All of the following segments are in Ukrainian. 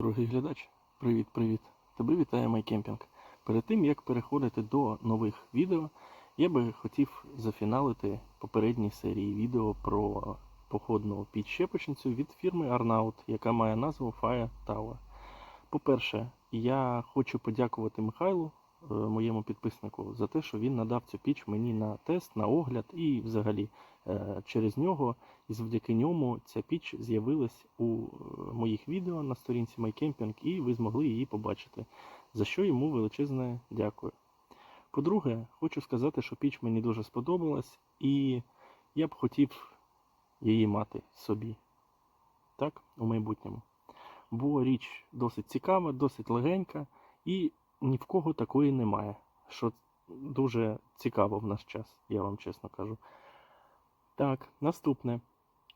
Дорогий глядач, привіт-привіт! Тебе вітає MyCamping. Перед тим як переходити до нових відео, я би хотів зафіналити попередні серії відео про походну підщепочницю від фірми Arnaut, яка має назву Fire Tower. По-перше, я хочу подякувати Михайлу, моєму підписнику, за те, що він надав цю піч мені на тест, на огляд і взагалі е, через нього і завдяки ньому ця піч з'явилась у е, моїх відео на сторінці MyCamping, і ви змогли її побачити, за що йому величезне дякую. По-друге, хочу сказати, що піч мені дуже сподобалась, і я б хотів її мати собі. Так, у майбутньому. Бо річ досить цікава, досить легенька, і ні в кого такої немає. Що дуже цікаво в наш час, я вам чесно кажу. Так, наступне.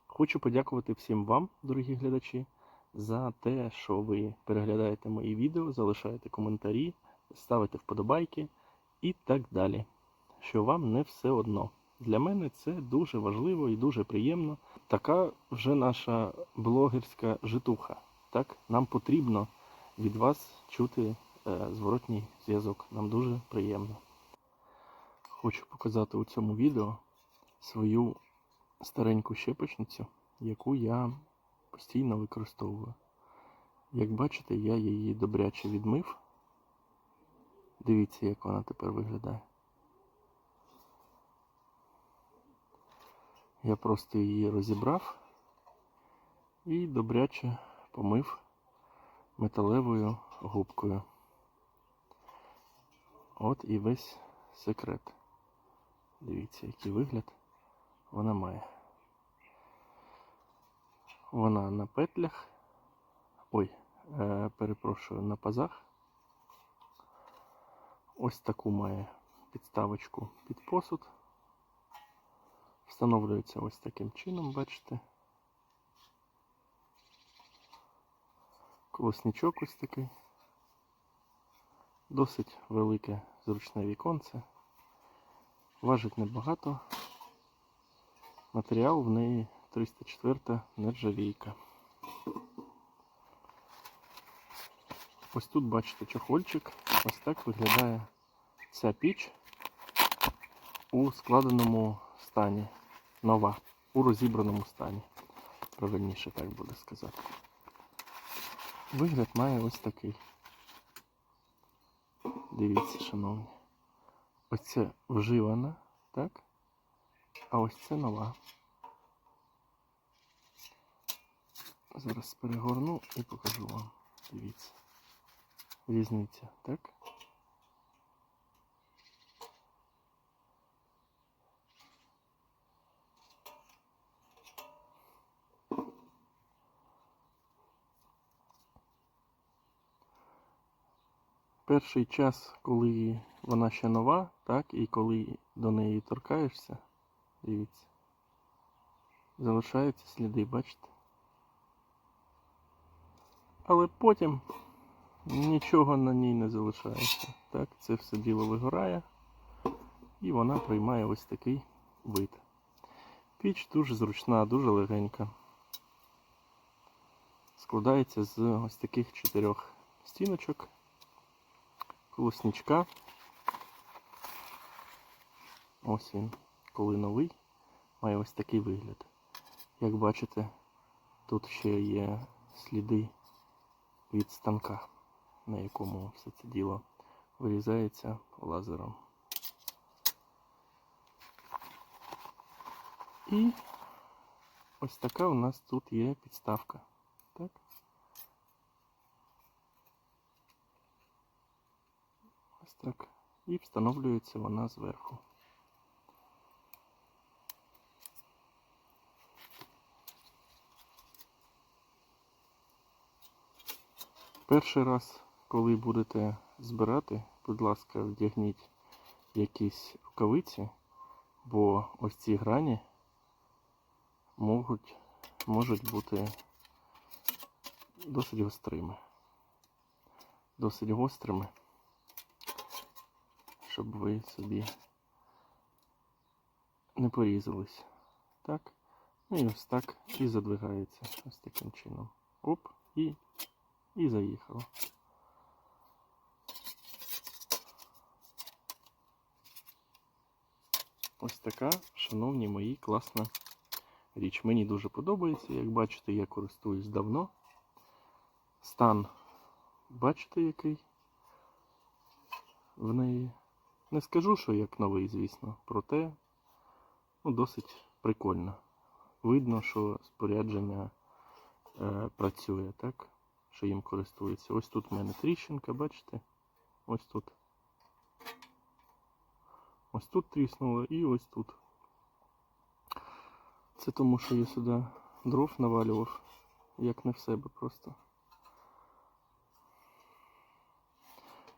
Хочу подякувати всім вам, дорогі глядачі, за те, що ви переглядаєте мої відео, залишаєте коментарі, ставите вподобайки і так далі. Що вам не все одно. Для мене це дуже важливо і дуже приємно. Така вже наша блогерська житуха. Так, нам потрібно від вас чути зворотній зв'язок. Нам дуже приємно. Хочу показати у цьому відео свою стареньку щепочницю, яку я постійно використовую. Як бачите, я її добряче відмив. Дивіться, як вона тепер виглядає. Я просто її розібрав і добряче помив металевою губкою. От і весь секрет. Дивіться, який вигляд вона має. Вона на петлях. Ой, е, перепрошую, на пазах. Ось таку має підставочку під посуд. Встановлюється ось таким чином, бачите. Колосничок ось такий. Досить велике зручне віконце. Важить небагато. Матеріал в неї 304 нержавійка. Ось тут бачите чохольчик. Ось так виглядає ця піч у складеному стані. Нова, у розібраному стані. Правильніше так буде сказати. Вигляд має ось такий. Дивіться, шановні. Ось це вживана, так? А ось це нова. Зараз перегорну і покажу вам. Дивіться. Різниця, так? Перший час, коли вона ще нова, так, і коли до неї торкаєшся, дивіться, залишаються сліди, бачите? Але потім нічого на ній не залишається. Так, це все діло вигорає і вона приймає ось такий вид. Піч дуже зручна, дуже легенька. Складається з ось таких чотирьох стіночок, колосничка. Ось він, коли новий, має ось такий вигляд. Як бачите, тут ще є сліди від станка, на якому все це діло вирізається лазером. І ось така у нас тут є підставка. Так? Так. І встановлюється вона зверху. Перший раз, коли будете збирати, будь ласка, вдягніть якісь рукавиці, бо ось ці грані можуть, можуть бути досить гострими. Досить гострими, щоб ви собі не порізались. Так? Ну і ось так і задвигається ось таким чином. Оп, і І заїхало. Ось така, шановні мої, класна річ. Мені дуже подобається. Як бачите, я користуюсь давно. Стан, бачите, який в неї. Не скажу, що як новий, звісно, проте ну, досить прикольно. Видно, що спорядження е, працює, так? Що їм користується. Ось тут в мене тріщинка, бачите? Ось тут. Ось тут тріснуло і ось тут. Це тому, що я сюди дров навалював, як не в себе просто.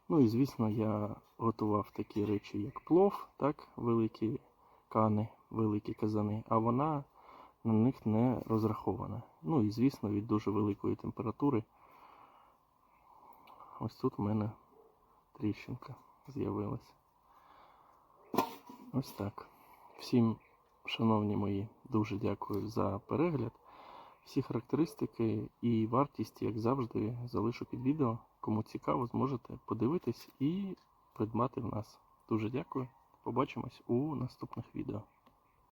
Ну і звісно, я готував такі речі, як плов, так, великі кани, великі казани, а вона на них не розрахована. Ну і звісно, від дуже великої температури. Ось тут в мене тріщинка з'явилася. Ось так. Всім, шановні мої, дуже дякую за перегляд. Всі характеристики і вартість, як завжди, залишу під відео. Кому цікаво, зможете подивитись і придбати в нас. Дуже дякую. Побачимось у наступних відео.